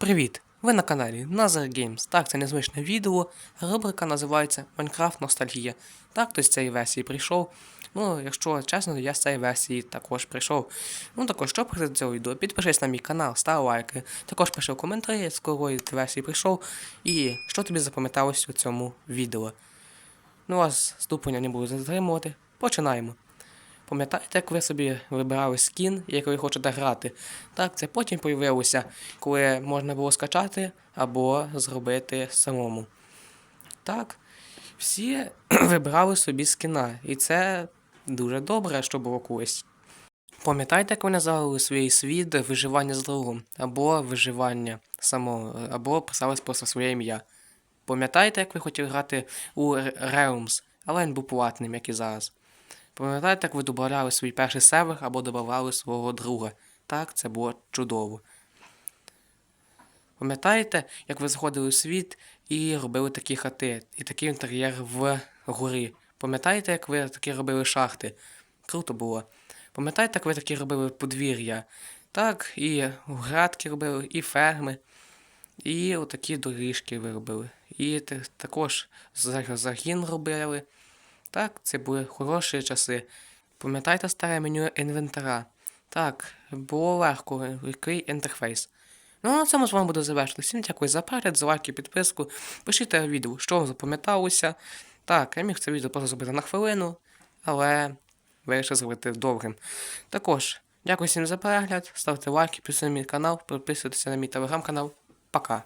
Привіт! Ви на каналі Nazar Games. Так, це незвичне відео. Рубрика називається Майнкрафт Ностальгія. Так, хтось з цієї версії прийшов. Ну, якщо чесно, то я з цієї версії також прийшов. Ну також, що проти цього відео, підпишись на мій канал, став лайки. Також пиши в коментарі, з якої ти версії прийшов, і що тобі запам'яталось у цьому відео. Ну, вас ступеня не буду затримувати. Починаємо. Пам'ятаєте, як ви собі вибирали скін, який ви хочете грати? Так, це потім появилося, коли можна було скачати або зробити самому. Так, всі вибирали собі скіна, і це дуже добре, що було колись. Пам'ятаєте, як ви назвали свій світ виживання з другом, або виживання самого, або писали просто своє ім'я. Пам'ятаєте, як ви хотіли грати у Realms, але він був платним, як і зараз. Пам'ятаєте, як ви додавали свій перший сервер або додавали свого друга? Так, це було чудово. Пам'ятаєте, як ви заходили у світ і робили такі хати, і такий інтер'єр в горі? Пам'ятаєте, як ви такі робили шахти? Круто було. Пам'ятаєте, як ви такі робили подвір'я? Так, і градки робили, і ферми, і отакі доріжки ви робили. І також загін робили. Так, це були хороші часи. Пам'ятаєте старе меню інвентара? Так, було легко, який інтерфейс. Ну, на цьому з вами буду завершити. Всім дякую за перегляд, за лайки, підписку. Пишіть відео, що вам запам'яталося. Так, я міг це відео просто зробити на хвилину, але вирішив зробити довгим. Також, дякую всім за перегляд, ставте лайки, підписуйтесь на мій канал, підписуйтесь на мій телеграм-канал. Пока.